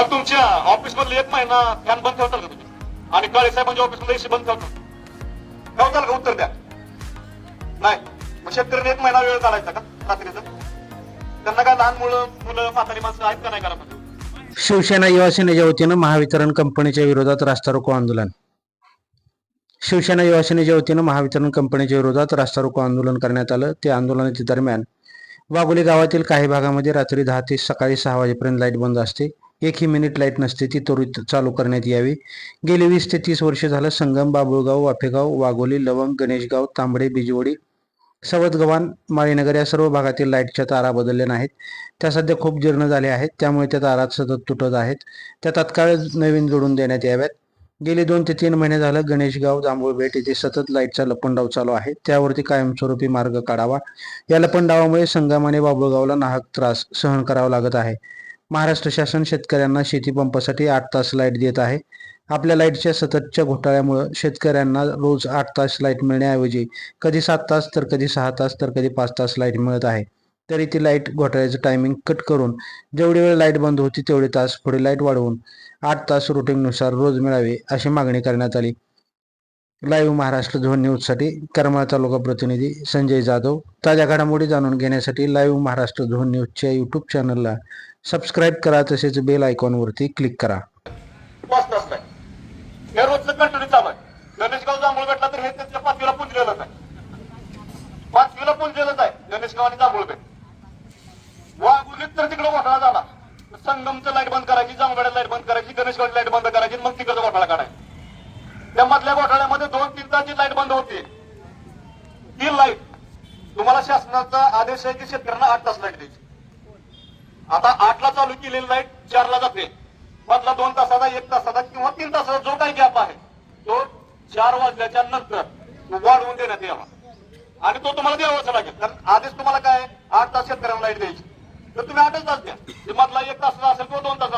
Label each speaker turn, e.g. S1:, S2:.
S1: साहेब तुमच्या ऑफिस मधले एक महिना फॅन बंद ठेवताल का तुम्ही? आणि काळे साहेबांच्या ऑफिसमध्ये एसी बंद ठेवताल ठेवताल का उत्तर द्या? नाही. मग शेतकऱ्याने एक महिना वेळ चालायचा का रात्रीचा? त्यांना काय लहान मुलं मुलं म्हातारी माणसं आहेत का नाही करा
S2: शिवसेना युवा सेनेच्या वतीनं महावितरण कंपनीच्या विरोधात रास्ता रोको आंदोलन. शिवसेना युवा सेनेच्या वतीनं महावितरण कंपनीच्या विरोधात रास्ता रोको आंदोलन करण्यात आलं. त्या आंदोलनाच्या दरम्यान वाघोली गावातील काही भागामध्ये रात्री दहा ते सकाळी सहा वाजेपर्यंत लाइट बंद असते. एकही मिनिट लाइट नसते ती त्वरित चालू करण्यात यावी. गेले वीस ते तीस वर्ष झालं संगम बाबुळगाव वाफेगाव वाघोली लवंग गणेशगाव तांबडे बिजवडी सवदगव्हाण माळीनगर या सर्व भागातील लाईटच्या तारा बदलल्या नाहीत. त्या सध्या खूप जीर्ण झाल्या आहेत त्यामुळे त्या तारा सतत तुटत आहेत. त्या तत्काळ नवीन जोडून देण्यात याव्यात. गेले दोन ते तीन महिने झालं गणेशगाव जांभूळबेट येथे सतत लाईटचा लपंडाव चालू आहे. त्यावरती कायमस्वरूपी मार्ग काढावा. या लपंडावामुळे संगम आणि बाबुळगावला नाहक त्रास सहन करावा लागत आहे. महाराष्ट्र शासन शेतकऱ्यांना शेतीपंपासाठी आठ तास लाइट देत आहे. आपल्या लाईटच्या सततच्या घोटाळ्यामुळे शेतकऱ्यांना रोज आठ तास लाइट मिळण्याऐवजी कधी सात तास तर कधी सहा तास तर कधी पाच तास लाइट मिळत आहे. तरी ती लाइट घोटाळ्याचं टायमिंग कट करून जेवढी वेळ लाइट बंद होती तेवढे तास पुढे लाइट वाढवून आठ तास रुटीननुसार रोज मिळावे अशी मागणी करण्यात आली. लाईव्ह महाराष्ट्र झोन न्यूजसाठी करमाळा तालुका प्रतिनिधी संजय जाधव. ताज्या घडामोडी जाणून घेण्यासाठी लाईव्ह महाराष्ट्र झोन न्यूजच्या यूट्यूब चॅनलला सबस्क्राईब करा तसेच बेल आयकॉनवरती क्लिक करा.
S1: पाच रोजचं कंटिन्यू चालू आहे. गणेशगाव जांभूळ भेटला तर हे त्यांच्या पाचवीला पुंजलेलंच आहे. पाचवीला पुंजलेलंच आहे. गणेशगाव आणि जांभूळ भेट. वाघुलीत तर तिकडे घोटाळा झाला. संगमचं लाइट बंद करायची जांभळ्याला लाइट बंद करायची गणेशगावची लाइट बंद करायची मग तिकडचा घोटाळा काढायचा. त्या मधल्या घोटाळ्यामध्ये दोन तीन तासची लाइट बंद होती. ती लाइट तुम्हाला शासनाचा आदेश आहे की शेतकऱ्यांना आठ तास लाइट द्यायची. आता आठला चालू केलेली लाइट चारला जाते. मधला दोन तासाचा एक तासाचा किंवा तीन तासाचा जो काही गॅप आहे तो चार वाजल्याच्या नंतर वाढवून देण्यात यावा. आणि तो तुम्हाला द्यावाच लागेल. कारण आदेश तुम्हाला काय आठ तास शेतकऱ्यांना लाइट द्यायची. तर तुम्ही आठच तास द्या. मधला एक तासाचा असेल किंवा दोन तास